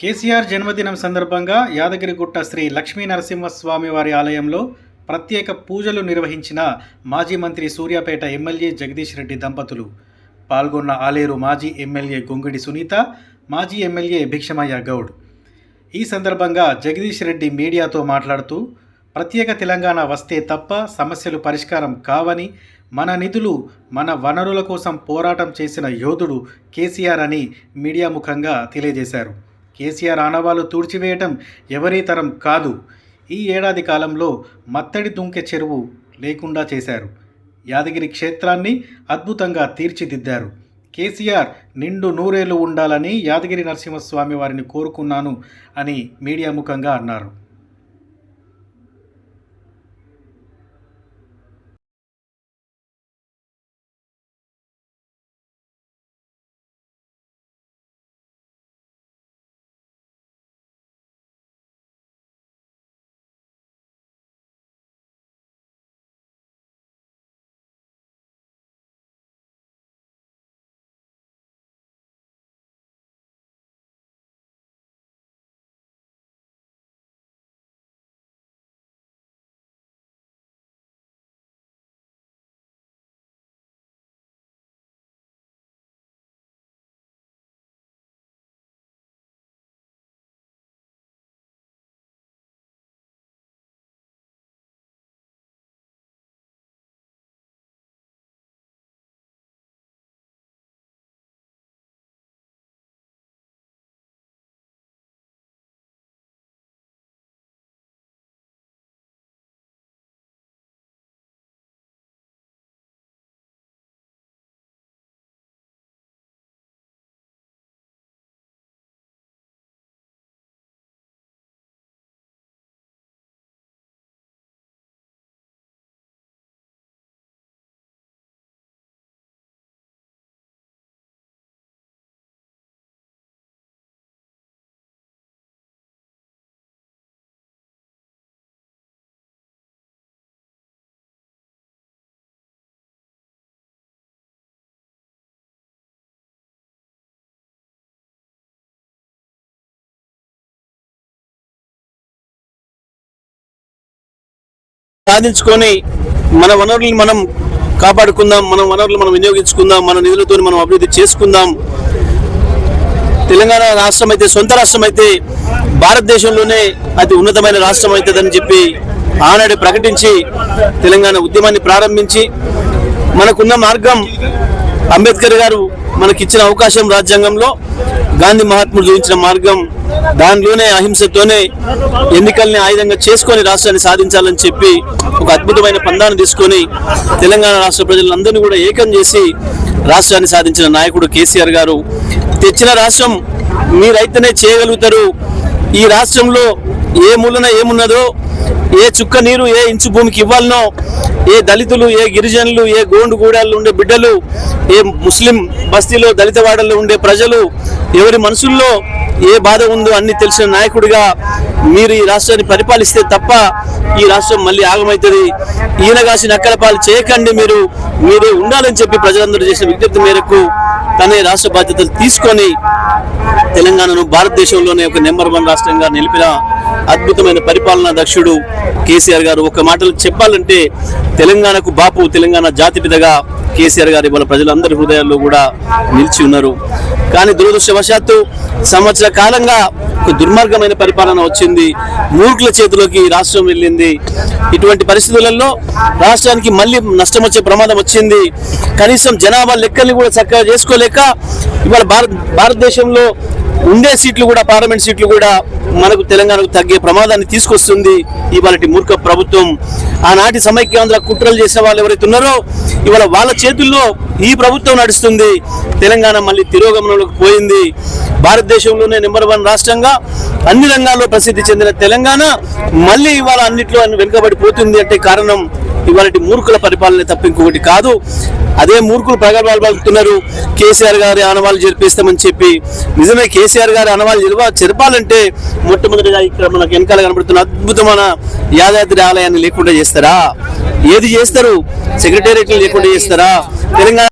కేసీఆర్ జన్మదినం సందర్భంగా యాదగిరిగుట్ట శ్రీ లక్ష్మీ నరసింహస్వామి వారి ఆలయంలో ప్రత్యేక పూజలు నిర్వహించిన మాజీ మంత్రి సూర్యాపేట ఎమ్మెల్యే జగదీష్ రెడ్డి దంపతులు. పాల్గొన్న ఆలేరు మాజీ ఎమ్మెల్యే గొంగిడి సునీత మాజీ ఎమ్మెల్యే భిక్షమయ్య గౌడ్. ఈ సందర్భంగా జగదీష్ రెడ్డి మీడియాతో మాట్లాడుతూ ప్రత్యేక తెలంగాణ వస్తే తప్ప సమస్యలు పరిష్కారం కావని మన నిధులు మన వనరుల కోసం పోరాటం చేసిన యోధుడు కేసీఆర్ అని మీడియా ముఖంగా తెలియజేశారు. కేసీఆర్ ఆనవాలు తూడ్చివేయటం ఎవరి తరం కాదు. ఈ ఏడాది కాలంలో మత్తడి దుంకె చెరువు లేకుండా చేశారు. యాదగిరి క్షేత్రాన్ని అద్భుతంగా తీర్చిదిద్దారు. కేసీఆర్ నిండు నూరేళ్ళు ఉండాలని యాదగిరి నరసింహస్వామి వారిని కోరుకున్నాను అని మీడియా ముఖంగా అన్నారు. సాధించుకొని మన వనరులను మనం కాపాడుకుందాం మన వనరులు మనం వినియోగించుకుందాం మన నిధులతో మనం అభివృద్ధి చేసుకుందాం. తెలంగాణ రాష్ట్రం అయితే సొంత రాష్ట్రం అయితే భారతదేశంలోనే అతి ఉన్నతమైన రాష్ట్రం అవుతుందని చెప్పి ఆనాడు ప్రకటించి తెలంగాణ ఉద్యమాన్ని ప్రారంభించి మనకున్న మార్గం అంబేద్కర్ గారు మనకిచ్చిన అవకాశం రాజ్యాంగంలో గాంధీ మహాత్ముడు చూపించిన మార్గం దానిలోనే అహింసతోనే ఎన్నికల్ని ఆయుధంగా చేసుకొని రాష్ట్రాన్ని సాధించాలని చెప్పి ఒక అద్భుతమైన పందాన్ని తీసుకొని తెలంగాణ రాష్ట్ర ప్రజలందరినీ కూడా ఏకం చేసి రాష్ట్రాన్ని సాధించిన నాయకుడు కేసీఆర్ గారు. తెచ్చిన రాష్ట్రం మీరైతేనే చేయగలుగుతారు. ఈ రాష్ట్రంలో ఏ మూలన ఏమున్నదో ఏ చుక్క నీరు ఏ ఇంచు భూమికి ఇవ్వాలనో ఏ దళితులు ఏ గిరిజనులు ఏ గోండు గూడాల్లో ఉండే బిడ్డలు ఏ ముస్లిం బస్తీలో దళిత వాడల్లో ఉండే ప్రజలు ఎవరి మనసుల్లో ఏ బాధ ఉందో అన్ని తెలిసిన నాయకుడిగా మీరు ఈ రాష్ట్రాన్ని పరిపాలిస్తే తప్ప ఈ రాష్ట్రం మళ్ళీ ఆగమవుతుంది ఈయనగాసి నక్కల పాలు చేయకండి మీరు. మీరే ఉండాలని చెప్పి ప్రజలందరూ చేసిన విజ్ఞప్తి మేరకు తనే రాష్ట్ర బాధ్యతలు తీసుకొని తెలంగాణను భారతదేశంలోనే ఒక నెంబర్ వన్ రాష్ట్రంగా నిలిపిన అద్భుతమైన పరిపాలనా దక్షుడు కేసీఆర్ గారు. ఒక మాటలు చెప్పాలంటే తెలంగాణకు బాపు తెలంగాణ జాతిపిదగా కేసీఆర్ గారు ఇవాళ ప్రజలందరి హృదయాల్లో కూడా నిలిచి ఉన్నారు. కానీ దురదృష్టవశాత్తు సంవత్సర కాలంగా ఒక దుర్మార్గమైన పరిపాలన వచ్చింది. మూర్ఖుల చేతిలోకి రాష్ట్రం వెళ్ళింది. ఇటువంటి పరిస్థితులలో రాష్ట్రానికి మళ్ళీ నష్టం వచ్చే ప్రమాదం వచ్చింది. కనీసం జనాభా లెక్కల్ని కూడా చక్కగా చేసుకోలేక ఇవాళ భారత భారతదేశంలో ఉండే సీట్లు కూడా పార్లమెంట్ సీట్లు కూడా మనకు తెలంగాణకు తగ్గే ప్రమాదాన్ని తీసుకొస్తుంది ఇవాళ మూర్ఖ ప్రభుత్వం. ఆనాటి సమైక్యాంధ్ర కుట్రలు చేసిన వాళ్ళు ఎవరైతే ఉన్నారో ఇవాళ వాళ్ళ చేతుల్లో ఈ ప్రభుత్వం నడుస్తుంది. తెలంగాణ మళ్ళీ తిరోగమనంలోకి పోయింది. భారతదేశంలోనే నెంబర్ వన్ రాష్ట్రంగా అన్ని రంగాల్లో ప్రసిద్ధి చెందిన తెలంగాణ. మళ్ళీ ఇవాళ అన్నిట్లో వెనుకబడిపోతుంది అంటే కారణం ఇవాళ మూర్ఖుల పరిపాలన తప్ప ఇంకొకటి కాదు. అదే మూర్ఖులు ప్రగల్భాలు పలుకుతున్నారు. కేసీఆర్ గారి ఆనవాళ్ళు జరిపిస్తామని చెప్పి. నిజమే కేసీఆర్ గారి ఆనవాళ్ళు జరిప జరపాలంటే మొట్టమొదటిగా ఇక్కడ మనకు వెనకాల కనబడుతున్న అద్భుతమైన యాదాద్రి ఆలయాన్ని లేకుండా చేస్తారా? ఏది చేస్తారు? సెక్రటేరియట్లు లేకుండా చేస్తారా? తెలంగాణ